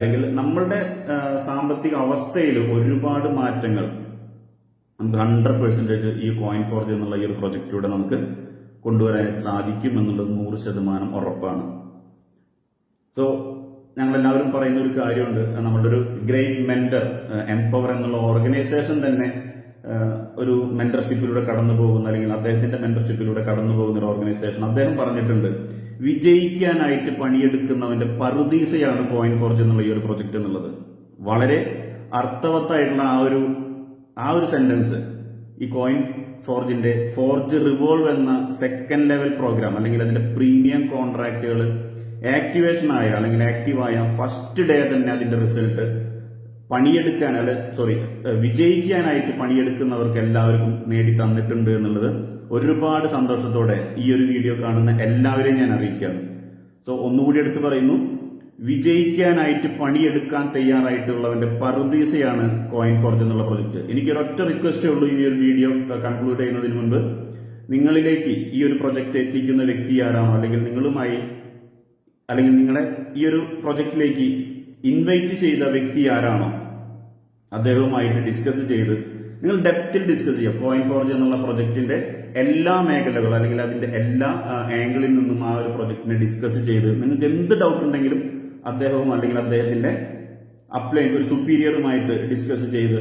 അല്ലെങ്കിൽ നമ്മളുടെ സാമ്പത്തിക അവസ്ഥയിൽ ഒരുപാട് മാറ്റങ്ങൾ. നമുക്ക് ഹൺഡ്രഡ് പെർസെന്റേജ് ഈ കോയിൻ ഫോർജ് എന്നുള്ള ഈ ഒരു പ്രൊജക്റ്റിലൂടെ നമുക്ക് കൊണ്ടുവരാനായിട്ട് സാധിക്കും എന്നുള്ളത് നൂറ് ശതമാനം ഉറപ്പാണ്. സോ ഞങ്ങൾ എല്ലാവരും പറയുന്ന ഒരു കാര്യമുണ്ട്. നമ്മളുടെ ഒരു ഗ്രേറ്റ് മെന്റർ എംപവർ എന്നുള്ള ഓർഗനൈസേഷൻ തന്നെ ഒരു മെന്റർഷിപ്പിലൂടെ കടന്നു പോകുന്ന അല്ലെങ്കിൽ അദ്ദേഹത്തിന്റെ മെന്റർഷിപ്പിലൂടെ കടന്നു പോകുന്ന ഒരു ഓർഗനൈസേഷൻ അദ്ദേഹം പറഞ്ഞിട്ടുണ്ട് വിജയിക്കാനായിട്ട് പണിയെടുക്കുന്നവന്റെ പറുദീസയാണ് കോയിൻ ഫോർജ് എന്നുള്ള ഈ ഒരു പ്രൊജക്ട് എന്നുള്ളത്. വളരെ അർത്ഥവത്തായിട്ടുള്ള ആ ഒരു ആ ഒരു സെന്റൻസ് ഈ കോയിൻ ഫോർജിന്റെ ഫോർജ് റിവോൾവ് എന്ന സെക്കൻഡ് ലെവൽ പ്രോഗ്രാം അല്ലെങ്കിൽ അതിന്റെ പ്രീമിയം കോൺട്രാക്റ്റുകൾ ആക്ടിവേഷൻ ആയ അല്ലെങ്കിൽ ആക്റ്റീവായ ഫസ്റ്റ് ഡേ തന്നെ അതിന്റെ റിസൾട്ട് പണിയെടുക്കാൻ അല്ല സോറി വിജയിക്കാനായിട്ട് പണിയെടുക്കുന്നവർക്ക് എല്ലാവർക്കും നേടി തന്നിട്ടുണ്ട് എന്നുള്ളത് ഒരുപാട് സന്തോഷത്തോടെ ഈ ഒരു വീഡിയോ കാണുന്ന എല്ലാവരെയും ഞാൻ അറിയിക്കുകയാണ്. സോ ഒന്നുകൂടി എടുത്ത് പറയുന്നു. വിജയിക്കാനായിട്ട് പണിയെടുക്കാൻ തയ്യാറായിട്ടുള്ളവന്റെ പർദീസയാണ് കോയിൻ ഫോർജ് എന്നുള്ള പ്രൊജക്ട് എനിക്ക് ഒരൊറ്റ റിക്വസ്റ്റേ ഉള്ളൂ ഈ ഒരു വീഡിയോ കൺക്ലൂഡ് ചെയ്യുന്നതിന് മുൻപ്. നിങ്ങളിലേക്ക് ഈ ഒരു പ്രൊജക്ട് എത്തിക്കുന്ന വ്യക്തി ആരാണോ അല്ലെങ്കിൽ നിങ്ങളുമായി അല്ലെങ്കിൽ നിങ്ങളെ ഈ ഒരു പ്രൊജക്റ്റിലേക്ക് ഇൻവൈറ്റ് ചെയ്ത വ്യക്തി ആരാണോ? അദ്ദേഹവുമായിട്ട് ഡിസ്കസ് ചെയ്ത് നിങ്ങൾ ഡെപ്തിൽ ഡിസ്കസ് ചെയ്യുക. കോയിൻ ഫോർജ് എന്നുള്ള പ്രൊജക്ടിന്റെ എല്ലാ മേഖലകളും അല്ലെങ്കിൽ അതിന്റെ എല്ലാ ആംഗിളിൽ നിന്നും ആ ഒരു പ്രൊജക്ടിനെ ഡിസ്കസ് ചെയ്ത് നിങ്ങൾക്ക് എന്ത് ഡൗട്ട് ഉണ്ടെങ്കിലും അദ്ദേഹവും അല്ലെങ്കിൽ അദ്ദേഹത്തിന്റെ അപ്ലൈ ഒരു സുപ്പീരിയറുമായിട്ട് ഡിസ്കസ് ചെയ്ത്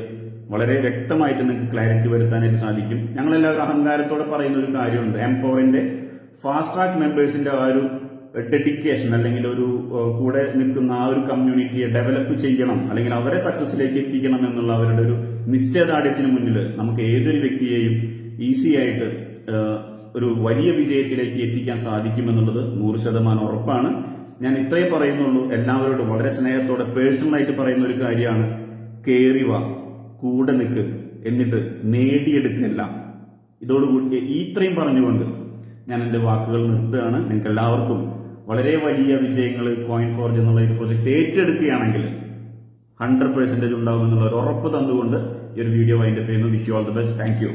വളരെ വ്യക്തമായിട്ട് നിങ്ങൾക്ക് ക്ലാരിറ്റി വരുത്താനായിട്ട് സാധിക്കും. ഞങ്ങളെല്ലാവരും അഹങ്കാരത്തോടെ പറയുന്ന ഒരു കാര്യമുണ്ട്. എംപവറിന്റെ ഫാസ്റ്റ് ട്രാക്ക് മെമ്പേഴ്സിന്റെ ആ ഒരു ഡെഡിക്കേഷൻ അല്ലെങ്കിൽ ഒരു കൂടെ നിൽക്കുന്ന ആ ഒരു കമ്മ്യൂണിറ്റിയെ ഡെവലപ്പ് ചെയ്യണം അല്ലെങ്കിൽ അവരെ സക്സസിലേക്ക് എത്തിക്കണം എന്നുള്ള അവരുടെ ഒരു നിശ്ചയദാർഢ്യത്തിന് മുന്നിൽ നമുക്ക് ഏതൊരു വ്യക്തിയെയും ഈസി ആയിട്ട് ഒരു വലിയ വിജയത്തിലേക്ക് എത്തിക്കാൻ സാധിക്കുമെന്നുള്ളത് നൂറ് ശതമാനം ഉറപ്പാണ്. ഞാൻ ഇത്രയേ പറയുന്നുള്ളൂ. എല്ലാവരോടും വളരെ സ്നേഹത്തോടെ പേഴ്സണലായിട്ട് പറയുന്ന ഒരു കാര്യമാണ് കേറിവ കൂടെ നിൽക്ക് എന്നിട്ട് നേടിയെടുക്കില്ല. ഇതോടുകൂടി ഇത്രയും പറഞ്ഞുകൊണ്ട് ഞാൻ എന്റെ വാക്കുകൾ നിർത്തുകയാണ്. നിങ്ങൾക്ക് എല്ലാവർക്കും വളരെ വലിയ വിജയങ്ങൾ കോയിൻ ഫോർജ് എന്നുള്ള ഈ പ്രൊജക്ട് ഏറ്റെടുക്കുകയാണെങ്കിൽ ഹൺഡ്രഡ് പെർസെന്റേജ് ഉണ്ടാകുമെന്നുള്ള ഒരു ഉറപ്പ് തന്നുകൊണ്ട് ഈ ഒരു വീഡിയോ വൈൻഡപ്പ് ചെയ്യുന്നു wish you all the best thank